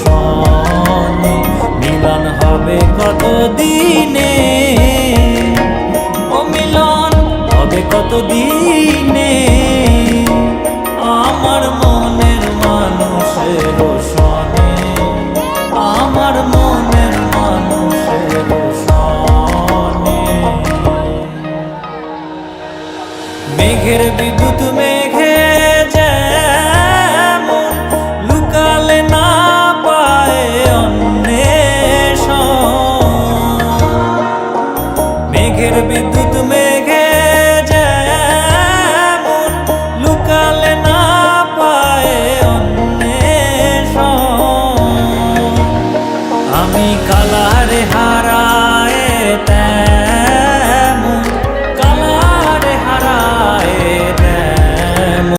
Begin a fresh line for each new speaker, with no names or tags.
সনে মিলন হবে কত দিনে ও মিলন হবে কত দিনে আমার মনের মানুষের সনে আমার মনের মানুষের সনে মেঘের বিদ্যুৎ মেঘে মেঘের বিদ্যুৎ মেঘে যেমন লুকালে না পায় অন্বেষণ। আমি কালারে হারা